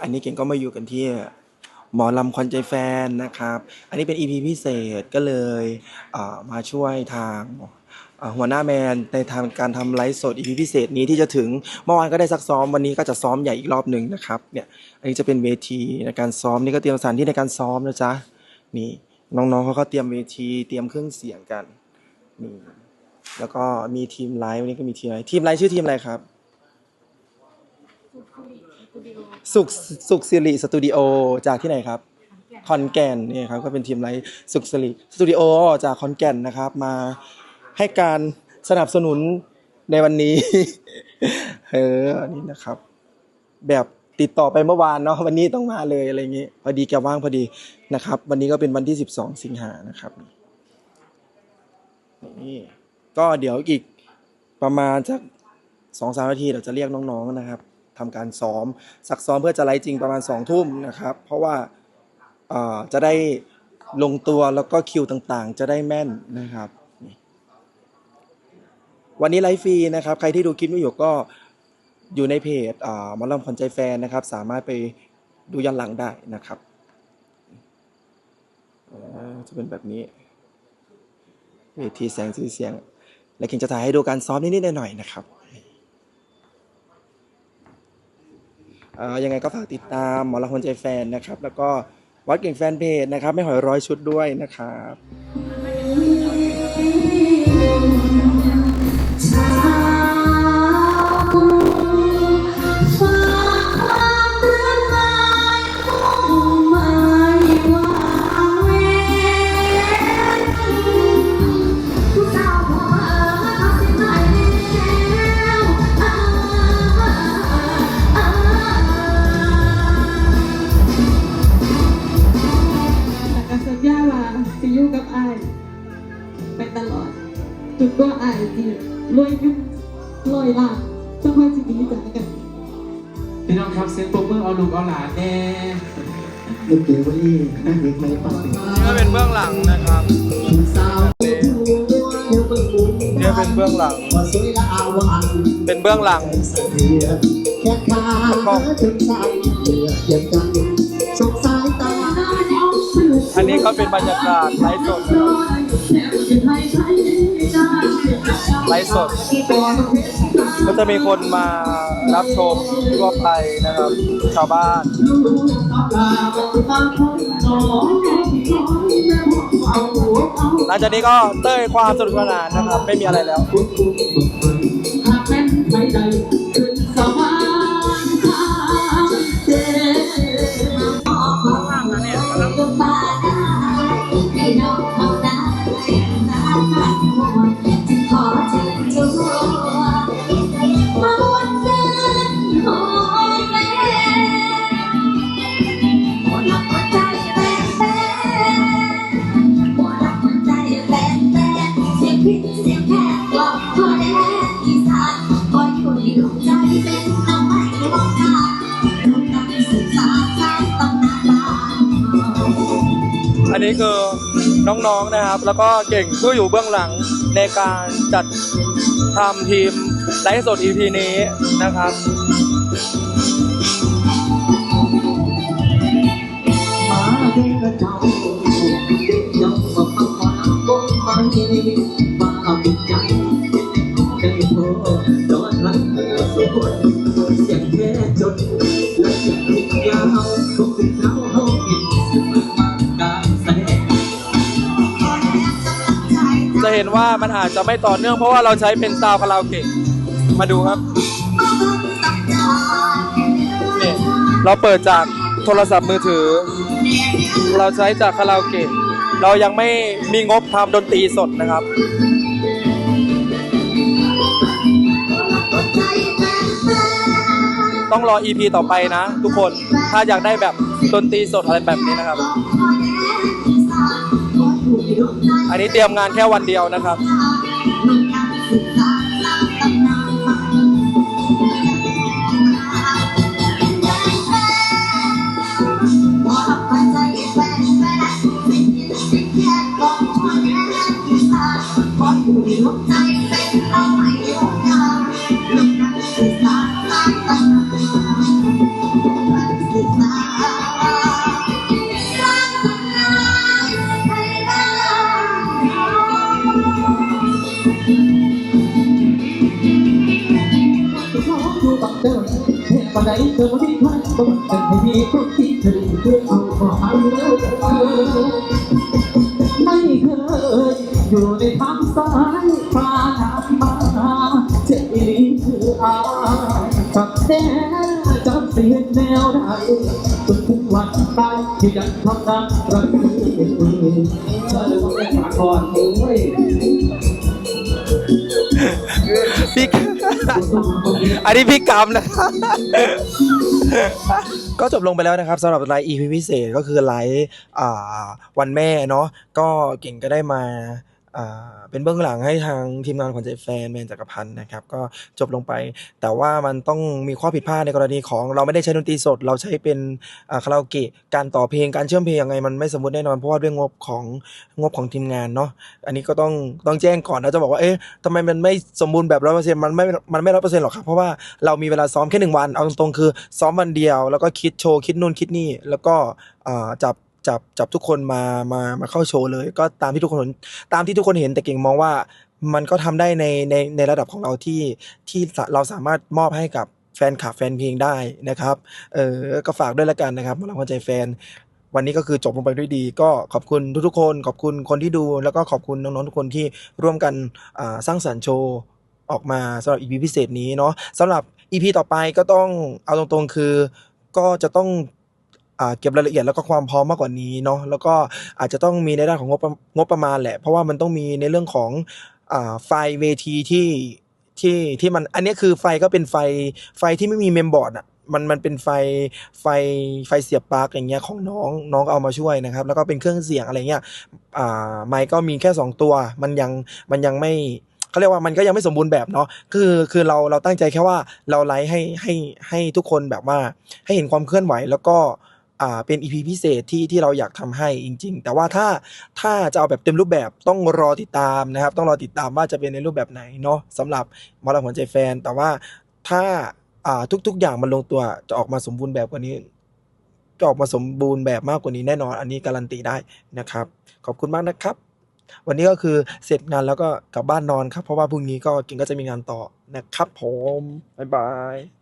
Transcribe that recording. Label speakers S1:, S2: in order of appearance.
S1: อันนี้เก่งก็มาอยู่กันที่หมอลำควันใจแฟนนะครับ อันนี้เป็น EP พิเศษก็เลยมาช่วยทางหัวหน้าแมนในทางการทำไลฟ์สด EP พิเศษนี้ที่จะถึงเมื่อวานก็ได้ซักซ้อมวันนี้ก็จะซ้อมใหญ่อีกรอบหนึ่งนะครับเนี่ยอันนี้จะเป็นเวทีในการซ้อมนี่ก็เตรียมสถานที่ในการซ้อมนะจ๊ะนี่น้องๆเขาก็เตรียมเวทีเตรียมเครื่องเสียงกันนี่แล้วก็มีทีมไลฟ์วันนี้ก็มีทีมไลฟ์ทีมไลฟ์ชื่อทีมอะไรครับ สุขสุขสิริสตูดิโอจากที่ไหนครับขอนแก่นนี่ครับก็เป็นทีมไลฟ์สุขสิริสตูดิโอจากขอนแก่นนะครับ มาให้การสนับสนุนในวันนี้ เอออันนี้นะครับ แบบติดต่อไปเมื่อวานเนาะวันนี้ต้องมาเลยอะไรอย่างงี้พอดีแกว่างพอดีนะครับ วันนี้ก็เป็นวันที่ 12 สิงหานะครับนี่ก็เดี๋ยวอีกประมาณสักสองสามนาทีเราจะเรียกน้องๆนะครับ ทำการซ้อมซักซ้อมเพื่อจะไลฟ์จริงประมาณสองทุ่มนะครับเพราะว่าจะได้ลงตัวแล้วก็คิวต่างๆ จะได้แม่นนะครับ วันนี้ไลฟ์ฟรีนะครับ ใครที่ดูคลิปนี้อยู่ก็อยู่ในเพจอ่าหมอลำขวัญใจแฟนนะครับ สามารถไปดูย้อนหลังได้นะครับจะเป็นแบบนี้เวทีแสงสีเสียง และเข่งจะถ่ายให้ดูการซ้อมนิดๆหน่อยๆนะครับเอ่อ ยังไงก็ฝากติดตามหมอละคนใจแฟนนะครับ แล้วก็วัดเก่งแฟนเพจนะครับ ไม่หอยร้อยชุดด้วยนะครับ
S2: รวย
S3: ขึ้นรวยล้านจนกว่าจะดีจากกัน
S4: พี่น้องครับเสียงปรบมือเอาลูกเอาหลานแน่
S5: ลูกเกวลี่นั่งเล็กไม่ปัด
S1: นี่ก็เป็นเบื้องหลังนะครับ
S5: สาวผู้เบิ่งมุม
S1: นี่เป็นเบื้องหลัง
S5: ว่าสวยละอาวาน
S1: เป็นเบื้องหลัง
S5: เสียแค่ขาถึงใจเหลือเพียงกันสงสายตา
S1: อันนี้ก็เป็นบรรยากาศไลฟ์สดนะครับไลฟ์สด ก็จะมีคนมารับชมทั่วไปนะครับ ชาวบ้าน หลังจากนี้ก็เต้ยความสนุกสนานนะครับ ไม่มีอะไรแล้ว
S3: นี้คื
S2: อน้อง
S1: ๆนะครับ แล้วก็เก่งผู้อยู่เบื้องหลังในการจัดทำทีมไลฟ์สด EP นี้นะครับ
S5: มาเด็กเจ้าย่อมมาฟังความบ่มาเฮมา
S1: จะเห็นว่ามันอาจจะไม่ต่อเนื่องเพราะว่าเราใช้เป็นซาวคาราโอเกะมาดูครับนี่เราเปิดจากโทรศัพท์มือถือ เราใช้จากคาราโอเกะเรายังไม่มีงบทำดนตรีสดนะครับต้องรอ EP ต่อไปนะ ทุกคน ถ้าอยากได้แบบดนตรีสดอะไรแบบนี้นะครับ อันนี้เตรียมงานแค่วันเดียวนะครับ
S2: ใจ
S5: ปานใดเธอไม่ทันต้องเป็นให้มีคนที่เธอเพื่อเอาขอให้เลิกไม่เคยอยู่ในทางสายฟ้าทางมาเจ็บอีคืออากับแท้จำเสียงแนวใดจนถึงวันตายที่ยังทำน้ำรักเธอเลยว่าเป็นฝาก่อนโอ้ย
S1: พี่ อันนี้พี่กรรมนะครับก็จบลงไปแล้วนะครับสำหรับไลฟ์ EP พิเศษก็คือไลฟ์อ่าวันแม่เนาะก็เก่งก็ได้มา เป็นเบื้องหลังให้ทางทีมงานขวัญใจแฟนแมนจักรพันธ์นะครับ ก็จบลงไป แต่ว่ามันต้องมีข้อผิดพลาดในกรณีของเราไม่ได้ใช้ดนตรีสด เราใช้เป็นคาราโอเกะการต่อเพลงการเชื่อมเพลงยังไงมันไม่สมบูรณ์แน่นอนเพราะว่าด้วยงบของงบของทีมงานเนาะอันนี้ก็ต้องต้องแจ้งก่อนนะจะบอกว่าเอ๊ะทำไมมันไม่สมบูรณ์แบบร้อยเปอร์เซ็นต์มันไม่มันไม่ร้อยเปอร์เซ็นต์หรอกครับเพราะว่าเรามีเวลาซ้อมแค่หนึ่งวันเอาตรงๆคือซ้อมวันเดียว แล้วก็คิดโชว์คิดนู่นคิดนี่แล้วก็จับ จับจับทุกคนมามามาเข้าโชว์เลย ก็ตามที่ทุกคนตามที่ทุกคนเห็นแต่เก่งมองว่ามันก็ทำได้ในในในระดับของเราที่ที่เราสามารถมอบให้กับแฟนคลับแฟนเพลงได้นะครับ เออก็ฝากด้วยละกันนะครับหมอลำคนใจแฟน วันนี้ก็คือจบลงไปด้วยดี ก็ขอบคุณทุกๆคน ขอบคุณคนที่ดู แล้วก็ขอบคุณน้องๆทุกคนที่ร่วมกันสร้างสรรค์โชว์ออกมาสำหรับ EP พิเศษนี้เนาะสำหรับ EP ต่อไปก็ต้องเอาตรงๆคือ ก็จะต้อง เก็บรายละเอียดแล้วก็ความพร้อมมากกว่านี้เนาะแล้วก็อาจจะต้องมีในด้านของงบงบประมาณแหละ เพราะว่ามันต้องมีในเรื่องของอไฟเวทีที่ที่ที่มันอันนี้คือไฟก็เป็นไฟไฟที่ไม่มีเมมบอร์ดอะมันมันเป็นไฟไฟไฟเสียบปลั๊กอย่างเงี้ยของน้องน้องเอามาช่วยนะครับ แล้วก็เป็นเครื่องเสียงอะไรเงี้ยอ่าไมค์ก็มีแค่ 2 ตัว มันยังมันยังไม่เขาเรียกว่ามันก็ยังไม่สมบูรณ์แบบเนาะ คือคือเราเราตั้งใจแค่ว่าเราไลฟ์ให้ให้ให้ทุกคนแบบว่าให้เห็นความเคลื่อนไหวแล้วก็ อ่าเป็น EP พิเศษที่ที่เราอยากทำให้จริง ๆ แต่ว่าถ้าถ้าจะเอาแบบเต็มรูปแบบต้องรอติดตามนะครับ ต้องรอติดตามว่าจะเป็นในรูปแบบไหนเนาะสำหรับมอลหัวใจแฟน แต่ว่าถ้าอ่าทุก ๆ อย่างมันลงตัวจะออกมาสมบูรณ์แบบกว่านี้จะออกมาสมบูรณ์แบบมากกว่านี้แน่นอน อันนี้การันตีได้นะครับ ขอบคุณมากนะครับ วันนี้ก็คือเสร็จงานแล้วก็กลับบ้านนอนครับ เพราะว่าพรุ่งนี้ก็กินก็จะมีงานต่อนะครับ ผมบ๊ายบาย